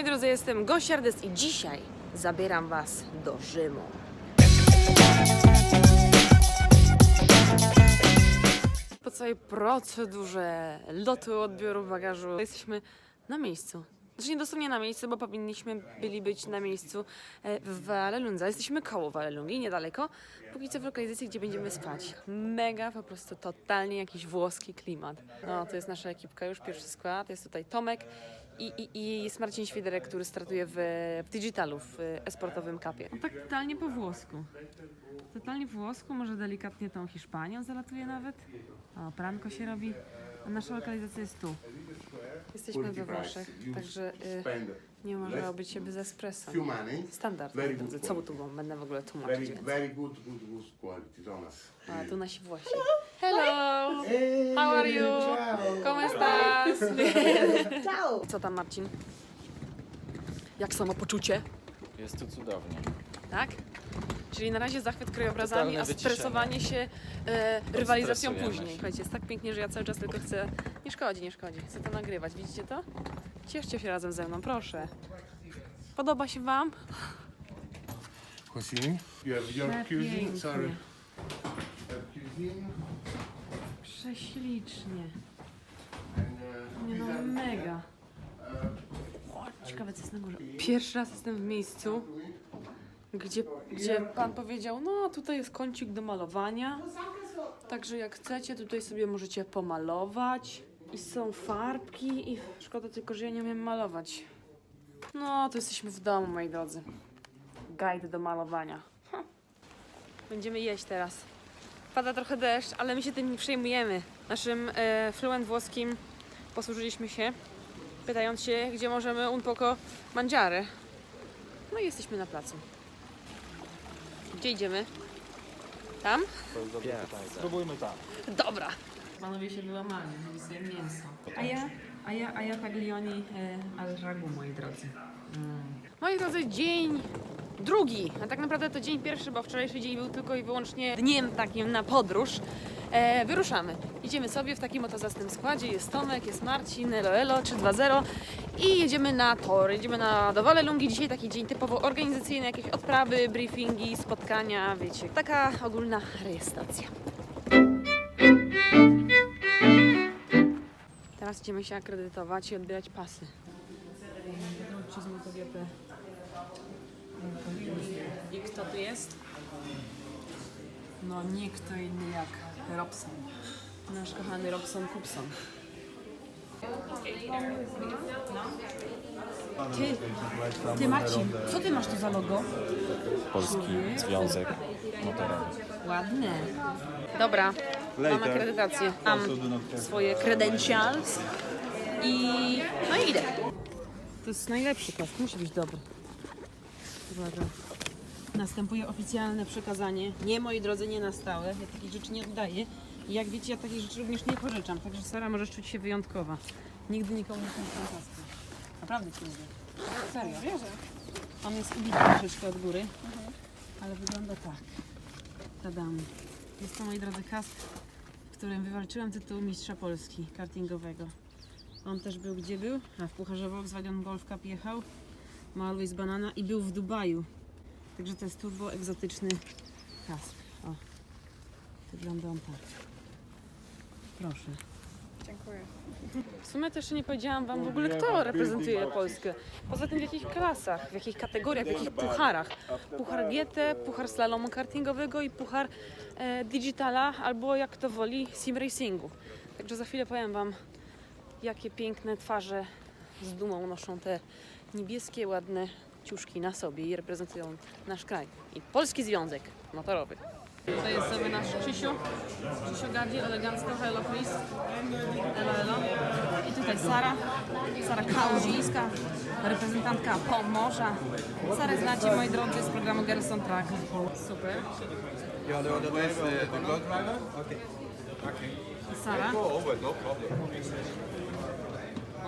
moi drodzy, jestem Gosia Ardes i dzisiaj zabieram Was do Rzymu. Po całej procedurze lotu, odbioru bagażu jesteśmy na miejscu. Znaczy nie dosłownie na miejscu, bo powinniśmy byli być na miejscu e, w Vallelunza. Jesteśmy koło Vallelungi, niedaleko. Póki co w lokalizacji, gdzie będziemy spać. Mega, po prostu totalnie jakiś włoski klimat. No, to jest nasza ekipka już, pierwszy skład. Jest tutaj Tomek i, i, i jest Marcin Świderek, który startuje w, w Digitalu, w esportowym kapie. No tak totalnie po włosku. Totalnie po włosku, może delikatnie tą Hiszpanią zalatuje nawet. O, pranko się robi. A nasza lokalizacja jest tu. Jesteśmy we Włoszech, także y, nie może obyć się bez espresso. Standard. Co tu wam będę w ogóle tłumaczyć very więcej. very good good good quality. A, tu nasi Włosi. Hello! How are you? ¿Cómo estás? Ciao! Co tam Marcin? Jak samopoczucie? Jest tu cudownie. Tak? Czyli na razie zachwyt krajobrazami, Totalne a wyciszenie. stresowanie się e, rywalizacją później. się. Słuchajcie, jest tak pięknie, że ja cały czas tylko chcę... Nie szkodzi, nie szkodzi. Chcę to nagrywać. Widzicie to? Cieszcie się razem ze mną, proszę. Podoba się wam? Cuisine. You have your cuisine. Sorry. Cuisine Prześlicznie. and uh, Nie no, mega. O, ciekawe co jest na górze. Pierwszy raz jestem w miejscu, gdzie, gdzie pan powiedział, no tutaj jest kącik do malowania. Także jak chcecie, tutaj sobie możecie pomalować. I są farbki i szkoda tylko, że ja nie umiem malować. No, to jesteśmy w domu, moi drodzy. Guide do malowania. Będziemy jeść teraz. Pada trochę deszcz, ale my się tym nie przejmujemy. Naszym e, fluent włoskim posłużyliśmy się, pytając się, gdzie możemy un poco. No i jesteśmy na placu. Gdzie idziemy? Tam? Spróbujmy tam. Dobra. Panowie się wyłamali, żeby sobie mięso. A ja, a ja, a ja taglioni e, al ragu, moi drodzy. Mm. Moi drodzy, dzień drugi, a tak naprawdę to dzień pierwszy, bo wczorajszy dzień był tylko i wyłącznie dniem takim na podróż. E, wyruszamy. Idziemy sobie w takim oto zastym składzie. Jest Tomek, jest Marcin, Elo Elo 320 i jedziemy na tor, jedziemy na do Lungi. Dzisiaj taki dzień typowo organizacyjny, jakieś odprawy, briefingi, spotkania, wiecie. Taka ogólna rejestracja. Teraz idziemy się akredytować i odbierać pasy. I kto tu jest? No nie kto inny jak Robson. Nasz kochany Robson Kupson. Ty, ty Marcin, co ty masz tu za logo? Polski Związek Motorowy. Ładne. Dobra, mam akredytację. Mam swoje credentials i no i idę. To jest najlepszy kask, musi być dobry. Uwaga. Następuje oficjalne przekazanie. Nie, moi drodzy, nie na stałe. Ja takich rzeczy nie oddaję. I jak wiecie, ja takich rzeczy również nie pożyczam. Także Sara możesz czuć się wyjątkowa. Nigdy nikomu nie pożyczam kasku. Naprawdę ci mówię. Serio. Wierzę. On jest ubity troszeczkę od góry, ale wygląda tak. Tadam. Jest to, moi drodzy, kask, w którym wywalczyłem tytuł mistrza Polski kartingowego. On też był gdzie był? A w Pucharze Volkswagen Golf Cup jechał. Ma Always Banana i był w Dubaju. Także to jest turbo egzotyczny kask. O. Wygląda on tak. Proszę. Dziękuję. W sumie też jeszcze nie powiedziałam Wam w ogóle, kto reprezentuje Polskę. Poza tym w jakich klasach, w jakich kategoriach, w jakich pucharach. Puchar GT, puchar slalomu kartingowego i puchar e, digitala, albo jak kto woli, sim racingu. Także za chwilę powiem Wam, jakie piękne twarze z dumą noszą te niebieskie, ładne ciuszki na sobie i reprezentują nasz kraj. I Polski Związek Motorowy. Tutaj jest sobie nasz Krzysiu. Krzysiu Gardziel, elegancko, hello please. Elo. I tutaj Sara. Sara Kałuzińska, reprezentantka Pomorza. Sarę znacie, moi drodzy, z programu Girls on Track. Super. You want to order with the, the Gold driver? Okay. I Sara. Go over, no problem.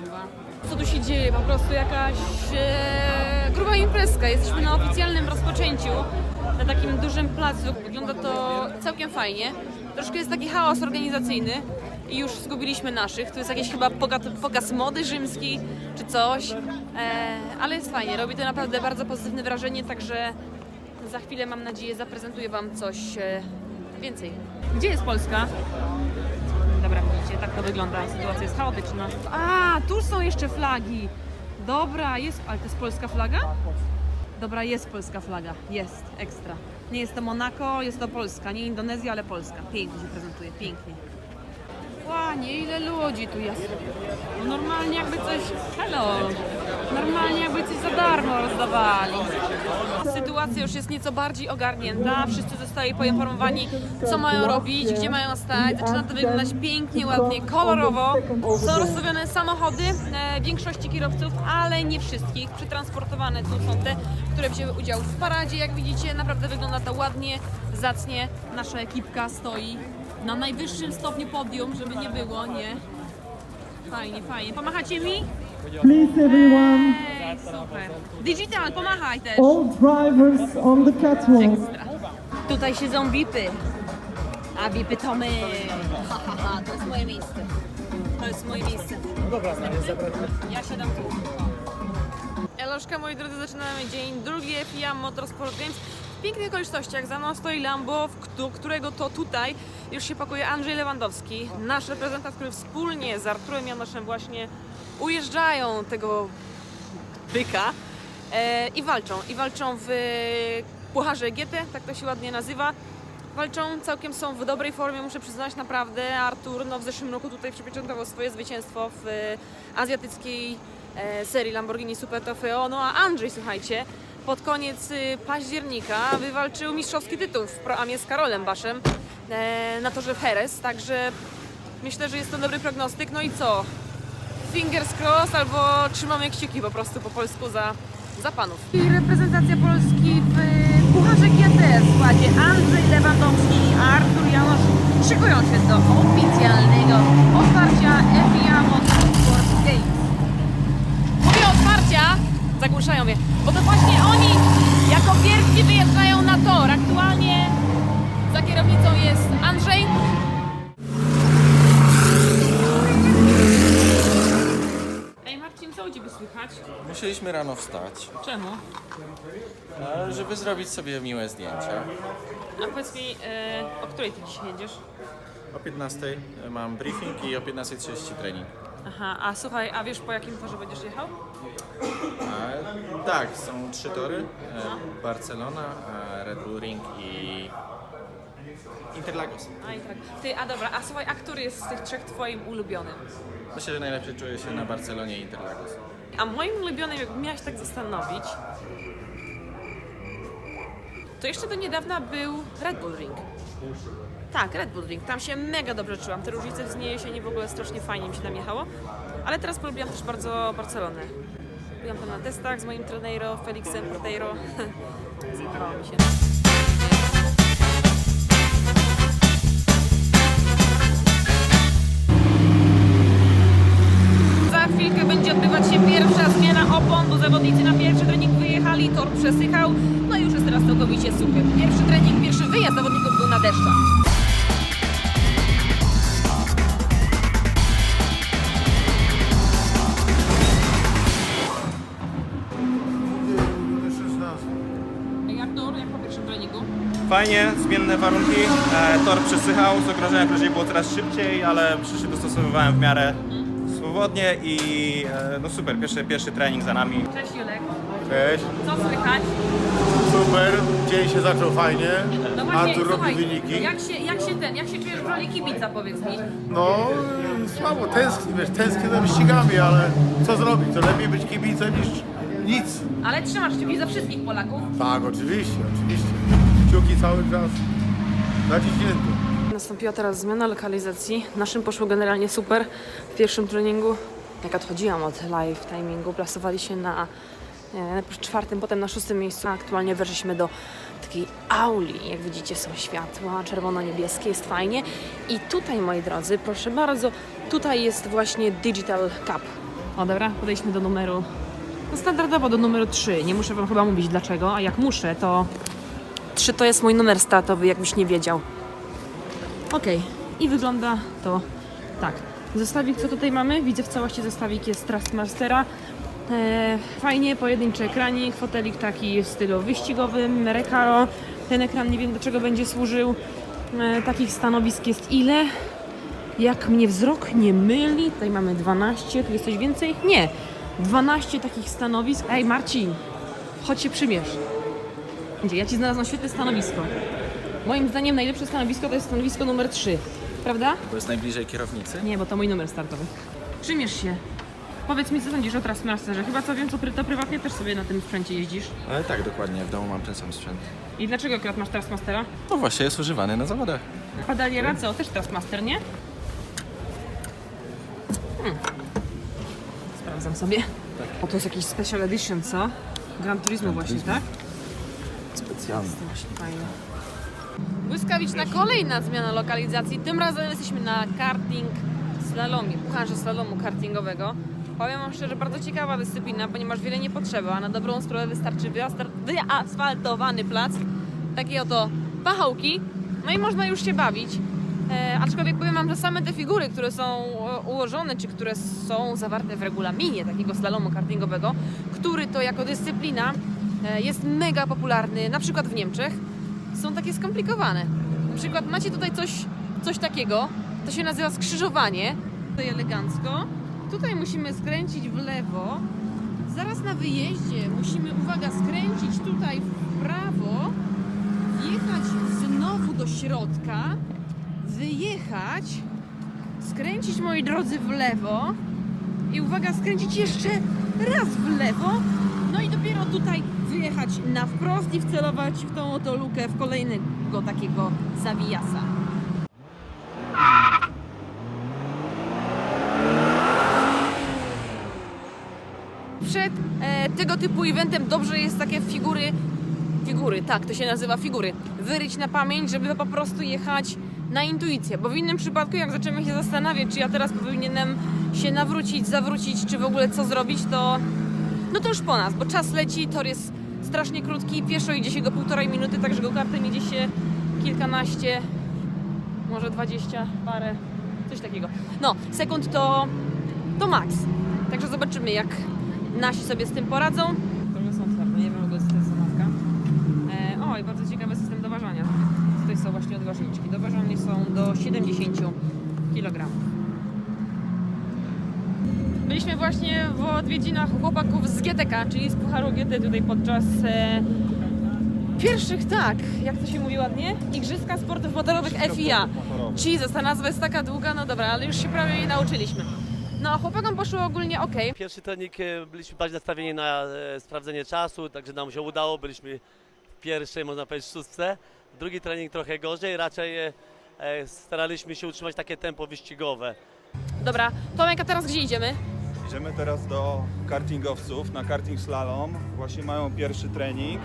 Bomba. Co tu się dzieje? Po prostu jakaś e, gruba imprezka. Jesteśmy na oficjalnym rozpoczęciu na takim dużym placu. Wygląda to całkiem fajnie. Troszkę jest taki chaos organizacyjny. i już zgubiliśmy naszych. To jest jakiś chyba pokaz, pokaz mody rzymski czy coś, e, ale jest fajnie. Robi to naprawdę bardzo pozytywne wrażenie, także za chwilę mam nadzieję zaprezentuję Wam coś e, więcej. Gdzie jest Polska? Dobra, widzicie, tak to wygląda. Sytuacja jest chaotyczna. A, tu są jeszcze flagi. Dobra, jest, ale to jest polska flaga? Dobra, jest polska flaga. Jest, ekstra. Nie jest to Monako, jest to Polska. Nie Indonezja, ale Polska. Pięknie się prezentuje, pięknie. Ładnie, ile ludzi tu jest. Normalnie jakby coś... Hello! Normalnie jakby coś za darmo rozdawali. Sytuacja już jest nieco bardziej ogarnięta. Wszyscy zostali poinformowani, co mają robić, gdzie mają stać. Zaczyna to wyglądać pięknie, ładnie, kolorowo. Są rozstawione samochody e, większości kierowców, ale nie wszystkich. Przetransportowane tu są te, które wzięły udział w paradzie. Jak widzicie, naprawdę wygląda to ładnie, zacnie. Nasza ekipka stoi na najwyższym stopniu podium, żeby nie było, nie? Fajnie, fajnie. Pomachacie mi? Please, everyone, Ej, super. Digital, pomachaj też. all drivers on the catwalk. Ekstra. Tutaj siedzą VIPy. A VIPy to my. Ha, ha, ha. To jest moje miejsce. To jest moje miejsce. Dobra, Ja siadam tu. Eloszka, moi drodzy, zaczynamy dzień drugi FIA Motorsport Games. W pięknych okolicznościach za mną stoi Lambo, w któ- którego to tutaj już się pakuje Andrzej Lewandowski, nasz reprezentant, który wspólnie z Arturem Janoszem właśnie ujeżdżają tego byka e, i walczą. I walczą w Pucharze GT, tak to się ładnie nazywa. Walczą, całkiem są w dobrej formie, muszę przyznać, naprawdę. Artur no, w zeszłym roku tutaj przypieczętował swoje zwycięstwo w e, azjatyckiej e, serii Lamborghini Super Trofeo. No a Andrzej, słuchajcie, pod koniec e, października wywalczył mistrzowski tytuł w Pro-Amie z Karolem Baszem e, na torze w Jerez, także myślę, że jest to dobry prognostyk. No i co? fingers crossed albo trzymamy kciuki po prostu po polsku za, za panów. I reprezentacja Polski w Pucharze GT w składzie Andrzej Lewandowski i Artur Janosz szykują się do oficjalnego otwarcia FIA Motorsport Games. Mówię otwarcia, zagłuszają mnie, bo to właśnie oni jako pierwsi wyjeżdżają na tor. Aktualnie za kierownicą jest Andrzej, Ej Marcin, co u Ciebie słychać? Musieliśmy rano wstać, Czemu? e, żeby zrobić sobie miłe zdjęcia. A powiedz mi, e, o której Ty dzisiaj jedziesz? O 15 mam briefing i o 15.30 trening. Aha, a słuchaj, a wiesz po jakim torze będziesz jechał? E, tak, są trzy tory. E, Barcelona, e, Red Bull Ring i Interlagos. A i tak. Ty, a dobra, a słuchaj, a który jest z tych trzech Twoim ulubionym? Myślę, że najlepiej czuję się na Barcelonie i Interlagos. A moim ulubionym, jakbym miałaś tak zastanowić, to jeszcze do niedawna był Red Bull Ring. Tak, Red Bull Ring. Tam się mega dobrze czułam. Te różnice w zniesieniu w ogóle strasznie fajnie mi się tam jechało. Ale teraz polubiłam też bardzo Barcelonę. Byłam tam na testach z moim treneiro Felixem Proteiro. Zjechało mi się. Za chwilkę będzie odbywać się pierwsza zmiana opon, bo zawodnicy na pierwszy trening wyjechali, tor przesychał, no i już jest teraz całkowicie suchy. Pierwszy trening, pierwszy wyjazd zawodników był na deszczach. Fajnie, zmienne warunki. E, tor przesychał, zagrożenia później było coraz szybciej, ale przy się dostosowywałem w miarę swobodnie i e, no super, pierwszy, pierwszy trening za nami. Cześć Julek, Cześć, co słychać? super, dzień się zaczął fajnie. No właśnie, Artur słuchaj, robi wyniki. Jak się, jak się ten, jak się czujesz w roli kibica, powiedz mi? No, y, słabo, tęsknię, wiesz, tęsknię za wyścigami, ale co zrobić, to lepiej być kibicem niż nic. Ale trzymasz kciuki za wszystkich Polaków. Tak, oczywiście, oczywiście. Kciuki cały czas naciśnięte. Nastąpiła teraz zmiana lokalizacji. Naszym poszło generalnie super. W pierwszym treningu, jak odchodziłam od live timingu, plasowali się na najpierw czwartym, potem na szóstym miejscu. Aktualnie weszliśmy do takiej auli. Jak widzicie, są światła czerwono-niebieskie, jest fajnie. I tutaj, moi drodzy, proszę bardzo, tutaj jest właśnie Digital Cup. O, dobra, podejdźmy do numeru. No standardowo do numeru 3. Nie muszę Wam chyba mówić dlaczego, a jak muszę, to 3 to jest mój numer startowy, jakbyś nie wiedział. Okej, i wygląda to Tak. Zestawik, co tutaj mamy? Widzę w całości zestawik jest Trustmastera. E, fajnie, pojedynczy ekranik, fotelik taki w stylu wyścigowym, Recaro. Ten ekran nie wiem do czego będzie służył. E, takich stanowisk jest ile? Jak mnie wzrok nie myli, tutaj mamy 12, tu jest coś więcej? Nie. 12 takich stanowisk. Ej, Marcin, chodź się przymierz. Ja ci znalazłam świetne stanowisko. Moim zdaniem najlepsze stanowisko to jest stanowisko numer 3. Prawda? Bo jest najbliżej kierownicy. Nie, bo to mój numer startowy. Przymierz się. Powiedz mi, co sądzisz o Trustmasterze? Chyba co wiem, co pry- to prywatnie też sobie na tym sprzęcie jeździsz. Ale tak, dokładnie, w domu mam ten sam sprzęt. I dlaczego akurat masz Trustmastera? No właśnie, jest używany na zawodach. Padaliera co? Też Trustmaster, nie? Hmm. Sprawdzam sobie. O, to jest jakiś special edition, co? Gran Turismo właśnie, tak? Specjalny. Właśnie fajne. Błyskawiczna kolejna zmiana lokalizacji. Tym razem jesteśmy na karting slalomie, pucharze slalomu kartingowego. Powiem wam szczerze, bardzo ciekawa dyscyplina, ponieważ wiele nie potrzeba, a na dobrą sprawę wystarczy wyasfaltowany plac, takie oto pachołki, no i można już się bawić. E, aczkolwiek powiem wam, że same te figury, które są e, ułożone, czy które są zawarte w regulaminie takiego slalomu kartingowego, który to jako dyscyplina jest mega popularny, na przykład w Niemczech, są takie skomplikowane. Na przykład macie tutaj coś, coś takiego, to się nazywa skrzyżowanie, tutaj elegancko. Tutaj musimy skręcić w lewo. Zaraz na wyjeździe musimy, uwaga, skręcić tutaj w prawo, wjechać znowu do środka, wyjechać, skręcić, moi drodzy, w lewo. I uwaga, skręcić jeszcze raz w lewo, no i dopiero tutaj wyjechać na wprost i wcelować w tą oto lukę w kolejnego takiego zawijasa. Przed e, tego typu eventem dobrze jest takie figury, figury, tak, to się nazywa figury, wyryć na pamięć, żeby po prostu jechać na intuicję, bo w innym przypadku jak zaczniemy się zastanawiać, czy ja teraz powinienem się nawrócić, zawrócić, czy w ogóle co zrobić, to no to już po nas, bo czas leci, tor jest strasznie krótki, pieszo idzie się go półtorej minuty, także go kartem idzie się kilkanaście, może dwadzieścia parę, coś takiego. No, sekund to, to maks. Także zobaczymy, jak nasi sobie z tym poradzą. To są twarde, nie wiem w ogóle, co to jest. E, o, i bardzo ciekawy system doważania. Tutaj są właśnie odważniczki. Doważone są do 70 kg. Byliśmy właśnie w odwiedzinach u chłopaków z GTK, czyli z Pucharu GT tutaj podczas e, pierwszych, tak, jak to się mówi ładnie, Igrzyska Sportów Motorowych FIA. Jesus, ta nazwa jest taka długa, no dobra, ale już się prawie jej nauczyliśmy. No, a chłopakom poszło ogólnie ok. Pierwszy trening e, byliśmy bardziej nastawieni na e, sprawdzenie czasu, także nam się udało. Byliśmy w pierwszej, można powiedzieć, szóstce. Drugi trening trochę gorzej, raczej e, e, staraliśmy się utrzymać takie tempo wyścigowe. Dobra, Tomek, a teraz gdzie idziemy? Idziemy teraz do kartingowców na karting slalom. Właśnie mają pierwszy trening.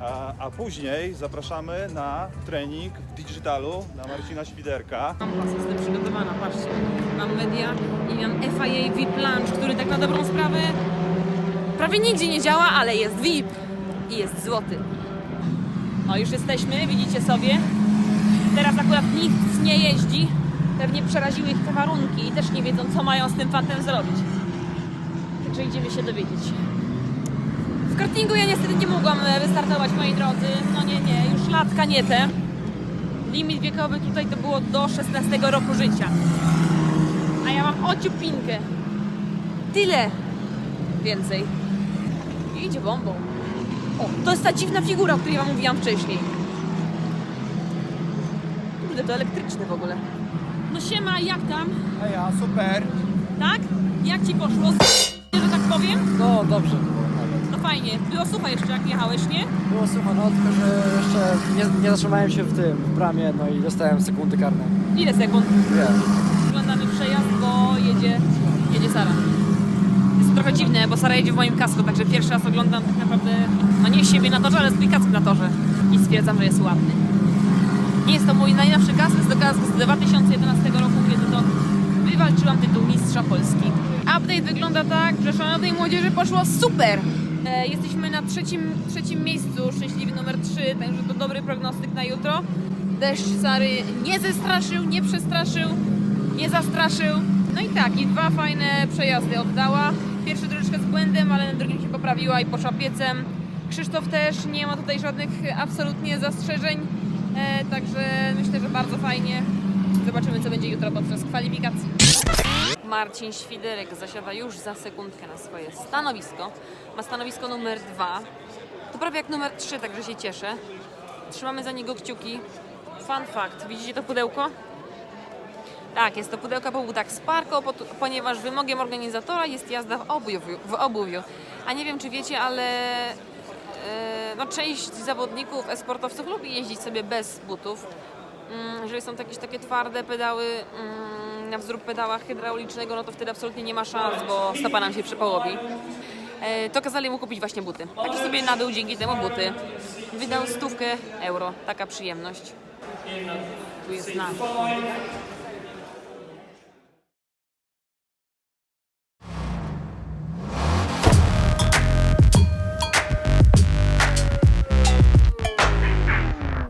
A, a później zapraszamy na trening w digitalu na Marcina Świderka. Mam pas, jestem przygotowana, patrzcie. Mam media i mam FIA VIP Lunch, który tak na dobrą sprawę prawie nigdzie nie działa, ale jest VIP i jest złoty. O, już jesteśmy, widzicie sobie. Teraz akurat nikt nie jeździ. Pewnie przeraziły ich te warunki i też nie wiedzą, co mają z tym fantem zrobić. Także idziemy się dowiedzieć. W kartingu ja niestety nie mogłam e, wystartować, moi drodzy. No nie, nie, już latka nie te. Limit wiekowy tutaj to było do 16 roku życia. A ja mam ociupinkę. Tyle więcej. I idzie bombą. O, to jest ta dziwna figura, o której wam mówiłam wcześniej. Kurde, to elektryczne w ogóle. No siema, jak tam? A ja, super. Tak? Jak ci poszło? Że tak powiem? No dobrze. No fajnie. Było słuchaj jeszcze jak jechałeś, nie? Było sucho, no tylko że jeszcze nie, nie zatrzymałem się w tym, w bramie, no i dostałem sekundy karne. Ile sekund? Wiem. Oglądamy przejazd, bo jedzie, jedzie Sara. Jest trochę dziwne, bo Sara jedzie w moim kasku, także pierwszy raz oglądam tak naprawdę, no nie siebie na torze, ale swój kask na torze. I stwierdzam, że jest ładny. Nie jest to mój najnowszy kask, jest to kask z 2011 roku, kiedy to wywalczyłam tytuł Mistrza Polski. Update wygląda tak, że szanownej młodzieży poszło super! E, jesteśmy na trzecim, trzecim miejscu, szczęśliwy numer 3, także to dobry prognostyk na jutro. Deszcz Sary nie zestraszył, nie przestraszył. nie zastraszył. No i tak, i dwa fajne przejazdy oddała. Pierwszy troszeczkę z błędem, ale na drugim się poprawiła i poszła piecem. Krzysztof też nie ma tutaj żadnych absolutnie zastrzeżeń, e, także myślę, że bardzo fajnie. Zobaczymy, co będzie jutro podczas kwalifikacji. Marcin Świderek zasiada już za sekundkę na swoje stanowisko. Ma stanowisko numer dwa. To prawie jak numer 3, także się cieszę. Trzymamy za niego kciuki. Fun fact, widzicie to pudełko? Tak, jest to pudełka po butach Sparko, po- ponieważ wymogiem organizatora jest jazda w obuwiu, w obuwiu. A nie wiem, czy wiecie, ale e, no, część zawodników, esportowców lubi jeździć sobie bez butów. Mm, Jeżeli są jakieś takie twarde pedały mm, na wzór pedała hydraulicznego, no to wtedy absolutnie nie ma szans, bo stopa nam się przepołowi. E, To kazali mu kupić właśnie buty. Także sobie nabył dzięki temu buty. Wydał stówkę euro. Taka przyjemność. Tu jest znak.